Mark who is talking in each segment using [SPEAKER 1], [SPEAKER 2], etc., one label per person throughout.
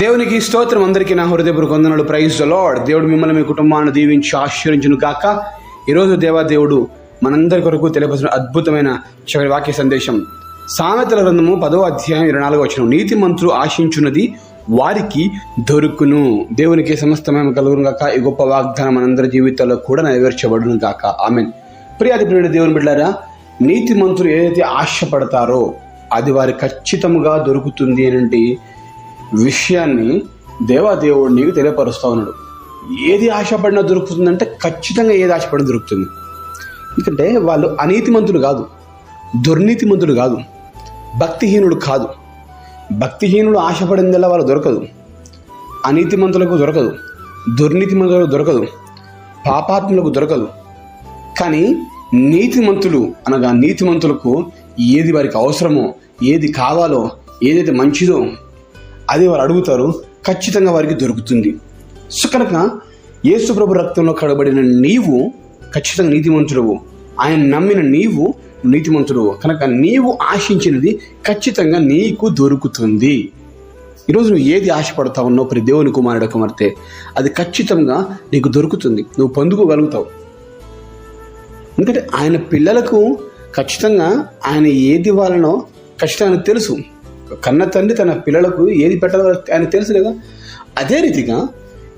[SPEAKER 1] దేవునికి స్తోత్రం. అందరికీ నా హృదయపూర్వక వందనాలు. ప్రైజ్ ద లార్డ్ దేవుడు మిమ్మల్ని మీ కుటుంబాన్ని దీవించి ఆశ్చర్యించును కాక ఈరోజు దేవాదేవుడు మనందరి కొరకు తెలియపరిచిన అద్భుతమైన చివరి వాక్య సందేశం. సామెతల గ్రంథము పదో అధ్యాయం ఇరవై నాలుగో వచ్చిన నీతి మంత్రులు ఆశించున్నది వారికి దొరుకును. దేవునికి సమస్తమైన కలుగును కాక ఈ గొప్ప వాగ్దానం మనందరి జీవితాల్లో కూడా నెరవేర్చబడును కాక ఆమెన్. ప్రియాది ప్రియుడు దేవుని బిడ్డారా నీతి మంత్రులు ఏదైతే ఆశపడతారో అది వారి ఖచ్చితంగా దొరుకుతుంది అనంటే విషయాన్ని దేవాదేవుడు నీకు తెలియపరుస్తూ ఉన్నాడు. ఏది ఆశపడినా దొరుకుతుందంటే ఖచ్చితంగా ఏది ఆశపడినా దొరుకుతుంది. ఎందుకంటే వాళ్ళు అనీతిమంతులు కాదు దుర్నీతిమంతులు కాదు భక్తిహీనుడు కాదు. భక్తిహీనుడు ఆశపడిందల్లా వాళ్ళు దొరకదు. అనీతిమంతులకు దొరకదు దుర్నీతిమంతులకు దొరకదు పాపాత్ములకు దొరకదు. కానీ నీతిమంతులు అనగా నీతిమంతులకు ఏది వారికి అవసరమో ఏది కావాలో ఏదైతే మంచిదో అది వారు అడుగుతారు ఖచ్చితంగా వారికి దొరుకుతుంది. సో కనుక యేసుప్రభు రక్తంలో కడబడిన నీవు ఖచ్చితంగా నీతిమంతుడవు. ఆయన నమ్మిన నీవు నీతిమంతుడవు. కనుక నీవు ఆశించినది ఖచ్చితంగా నీకు దొరుకుతుంది. ఈరోజు నువ్వు ఏది ఆశపడతా ఉన్నావు ప్రతి దేవుని కుమారుడు కుమార్తె అది ఖచ్చితంగా నీకు దొరుకుతుంది. నువ్వు పొందుకోగలుగుతావు. ఎందుకంటే ఆయన పిల్లలకు ఖచ్చితంగా ఆయన ఏది వాళ్ళనో ఖచ్చితంగా తెలుసు. కన్న తండ్రి తన పిల్లలకు ఏది పెట్టాలో ఆయన తెలుసు కదా? అదే రీతిగా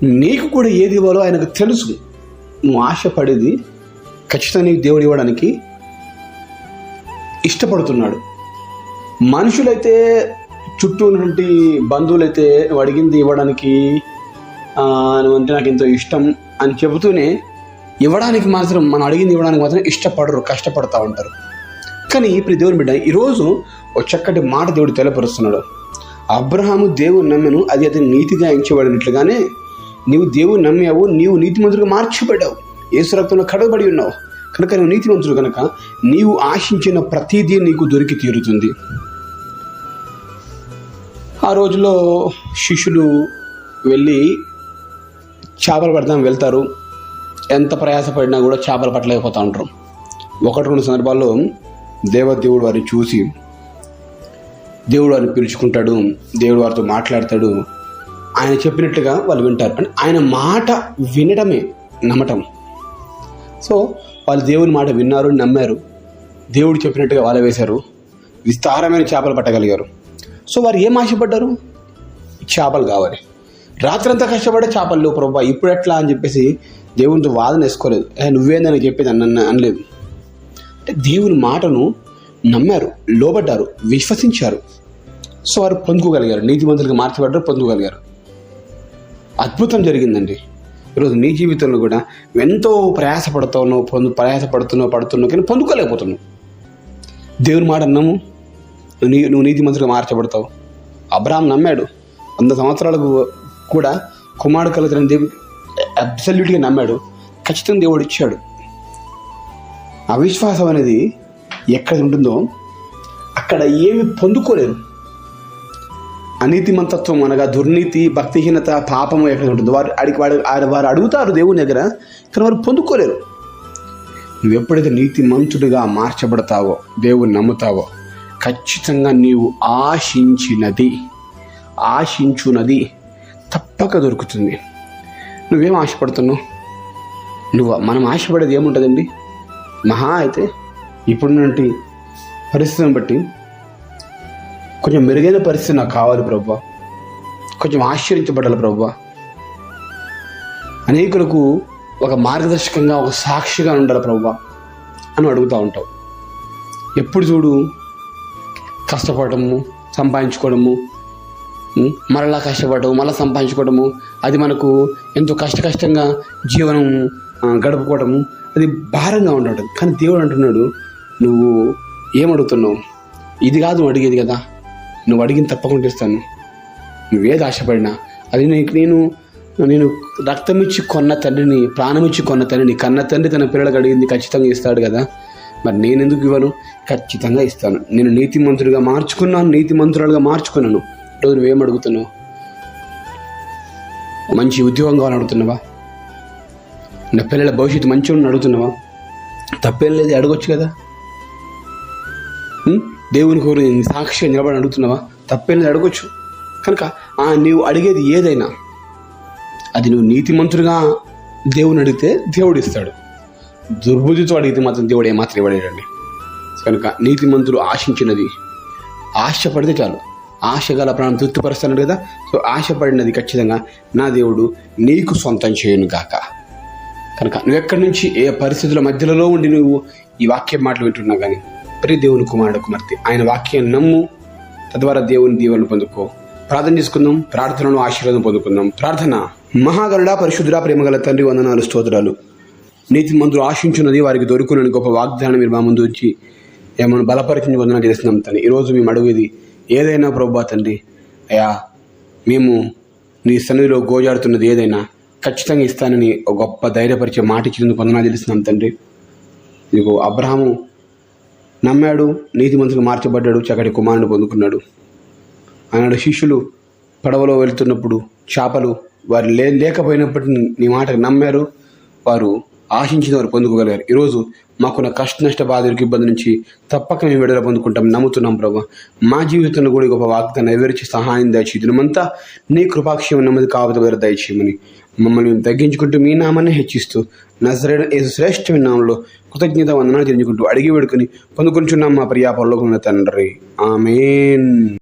[SPEAKER 1] నీకు కూడా ఏది ఇవ్వాలో ఆయనకు తెలుసు. నువ్వు ఆశపడేది ఖచ్చితంగా నీకు దేవుడు ఇవ్వడానికి ఇష్టపడుతున్నాడు. మనుషులైతే చుట్టూ ఉన్నటువంటి బంధువులైతే నువ్వు అడిగింది ఇవ్వడానికి ఆ, అంటే నాకు ఎంతో ఇష్టం అని చెబుతూనే ఇవ్వడానికి మాత్రం మనం అడిగింది ఇవ్వడానికి మాత్రం ఇష్టపడరు కష్టపడతా ఉంటారు. కానీ ఇప్పుడు దేవుని బిడ్డ ఈరోజు ఒక చక్కటి మాట దేవుడు తెలపరుస్తున్నాడు అబ్రహాము దేవుని నమ్మెను అది అతని నీతిగా ఎంచబడినట్లుగానే నీవు దేవుని నమ్మావు నీవు నీతిమంతుడిగా మార్చబడ్డావు. ఏసు రక్తంలో కడగబడి ఉన్నావు. కనుక నువ్వు నీతిమంతుడు కనుక నీవు ఆశించిన ప్రతిదీ నీకు దొరికి తీరుతుంది. ఆ రోజుల్లో శిష్యులు వెళ్ళి చేపలు పడదాం వెళ్తారు. ఎంత ప్రయాసపడినా కూడా చేపలు పట్టలేకపోతూ ఉంటారు. ఒకటి రెండు సందర్భాల్లో దేవదేవుడు వారిని చూసి దేవుడు వారిని పిలుచుకుంటాడు దేవుడు వారితో మాట్లాడతాడు. ఆయన చెప్పినట్లుగా వాళ్ళు వింటారు. అంటే ఆయన మాట వినడమే నమ్మటం. సో వాళ్ళు దేవుని మాట విన్నారు నమ్మారు. దేవుడు చెప్పినట్టుగా వాళ్ళ వేశారు. విస్తారమైన చేపలు పట్టగలిగారు. సో వారు ఏం ఆశపడ్డారు? చేపలు కావాలి. రాత్రంతా కష్టపడే చేపలు లేవు ప్రభా. ఇప్పుడు ఎట్లా అని చెప్పేసి దేవునితో వాదన వేసుకోలేదు. నువ్వేందని చెప్పేది అన్న అనలేదు. అంటే దేవుని మాటను నమ్మారు లోబడ్డారు విశ్వసించారు. సో వారు పొందుకోగలిగారు నీతిమంతులుగా మార్చబడ్డారు పొందుకోగలిగారు. అద్భుతం జరిగిందండి. ఈరోజు నీ జీవితంలో కూడా ఎంతో ప్రయాసపడుతున్నావు పొందు ప్రయాసపడుతున్నావు పడుతున్నావు కానీ పొందుకోలేకపోతున్నావు. దేవుని మాట నమ్ము నీ నువ్వు నీతిమంతులుగా మార్చబడతావు. అబ్రాహం నమ్మాడు వంద సంవత్సరాలకు కూడా కుమారుడు కలుగుతున్న దేవుడు అబ్సల్యూట్గా నమ్మాడు. ఖచ్చితంగా దేవుడు ఇచ్చాడు. అవిశ్వాసం అనేది ఎక్కడ ఉంటుందో అక్కడ ఏమి పొందుకోలేరు. అనీతిమంతత్వం అనగా దుర్నీతి భక్తిహీనత పాపము ఎక్కడ ఉంటుందో వారు అడిగి వాడు వారు అడుగుతారు దేవుని దగ్గర కానీ వారు పొందుకోలేరు. నువ్వు ఎప్పుడైతే నీతిమంతుడిగా మార్చబడతావో దేవుని నమ్ముతావో ఖచ్చితంగా నీవు ఆశించినది ఆశించున్నది తప్పక దొరుకుతుంది. నువ్వేం ఆశపడుతున్నావు? నువ్వు మనం ఆశపడేది ఏముంటుందండి? మహా అయితే ఇప్పుడున్నటి పరిస్థితిని బట్టి కొంచెం మెరుగైన పరిస్థితి నాకు కావాలి ప్రభా. కొంచెం ఆశ్చర్యించబడాలి ప్రభా. అనేకులకు ఒక మార్గదర్శకంగా ఒక సాక్షిగా ఉండాలి ప్రభా అని అడుగుతూ ఉంటావు ఎప్పుడు చూడు కష్టపడము సంపాదించుకోవడము మరలా కష్టపడటం మళ్ళీ సంపాదించుకోవడము అది మనకు ఎంతో కష్ట కష్టంగా జీవనం గడుపుకోవటము గడుపుకోవడము అది భారంగా ఉండటం. కానీ దేవుడు అంటున్నాడు నువ్వు ఏమడుగుతున్నావు? ఇది కాదు నువ్వు అడిగేది కదా. నువ్వు అడిగిన తప్పకుండా ఇస్తాను నువ్వేది ఆశపడినా అది నీకు నేను నేను రక్తం ఇచ్చి కొన్న తండ్రిని ప్రాణం ఇచ్చి కొన్న తండ్రిని కన్న తండ్రి తన పిల్లలకు అడిగింది ఖచ్చితంగా ఇస్తాడు కదా. మరి నేను ఎందుకు ఇవ్వను? ఖచ్చితంగా ఇస్తాను. నేను నీతిమంతుడిగా మార్చుకున్నాను నీతిమంతురాలుగా మార్చుకున్నాను. రోజు నువ్వేం అడుగుతున్నావు? మంచి ఉద్యోగం కావాలని అడుగుతున్నావా? నా పిల్లల భవిష్యత్తు మంచిగా ఉండి అడుగుతున్నావా? తప్పేం లేదు అడగొచ్చు కదా. దేవుని కోరి సాక్షి నిలబడి అడుగుతున్నావా? తప్పేం లేదు అడగొచ్చు. కనుక ఆ నీవు అడిగేది ఏదైనా అది నువ్వు నీతిమంతుడిగా దేవుని అడిగితే దేవుడు ఇస్తాడు. దుర్బుద్ధితో అడిగితే మాత్రం దేవుడు ఏమాత్రం ఇవ్వలేడండి. కనుక నీతిమంతుడు ఆశించినది ఆశపడితే చాలు. ఆశ గల ప్రాణం తృప్తిపరుస్తున్నాడు కదా? సో ఆశపడినది ఖచ్చితంగా నా దేవుడు నీకు సొంతం చేయను గాక. కనుక నువ్వు ఎక్కడి నుంచి ఏ పరిస్థితుల మధ్యలో ఉండి నువ్వు ఈ వాక్యం మాటలు వింటున్నావు కానీ ప్రియ దేవుని కుమారుడు కుమార్తె ఆయన వాక్యాన్ని నమ్ము. తద్వారా దేవుని దీవెనలు పొందుకో. ప్రార్థన చేసుకుందాం ప్రార్థనను ఆశీర్వాదం పొందుకుందాం. ప్రార్థన. మహాగరుడ పరిశుద్ధుడా ప్రేమగల తండ్రి వందనాలు స్తోత్రాలు. నీతి మందులు ఆశించున్నది వారికి దొరుకునని గొప్ప వాగ్దానం మీరు మా ముందు వచ్చి ఏమైనా బలపరిచింది వందనాలు చేస్తున్నాం తను ఈరోజు మేము అడుగుది ఏదైనా ప్రభా తండ్రి అయా మేము నీ సన్నిధిలో గోజాడుతున్నది ఏదైనా ఖచ్చితంగా ఇస్తానని ఒక గొప్ప ధైర్యపరిచే మాట ఇచ్చినందుకు వందనా తెలుస్తున్నాం తండ్రి. ఇదిగో అబ్రహాము నమ్మాడు నీతి నీతిమంతులు మార్చబడ్డాడు చక్కటి కుమారుని పొందుకున్నాడు. ఆనాడు శిష్యులు పడవలో వెళ్తున్నప్పుడు చేపలు వారు లే లేకపోయినప్పటికీ నీ మాటకు నమ్మారు. వారు ఆశించిన వారు పొందుకోగలిగారు. ఈరోజు మాకున్న కష్ట నష్ట బాధలకు ఇబ్బంది నుంచి తప్పక మేము విడుదల పొందుకుంటాం నమ్ముతున్నాం ప్రభు. మా జీవితంలో కూడా గొప్ప వాగ్దాన్ని నెరవేర్చి సహాయం దయచి దినమంతా నీ కృపాక్షేమం నెమ్మది కావత వేరు దయచేయమని మమ్మల్ని మేము తగ్గించుకుంటూ మీ నామాన్ని హెచ్చిస్తూ నజరైన యేసు శ్రేష్టమైన నామంలో కృతజ్ఞత వందనాలు తెలుసుకుంటూ అడిగి వేడుకుని పొందుకుంటున్నాం మా ప్రియా పరలోకమైన తండ్రి. ఆమెన్.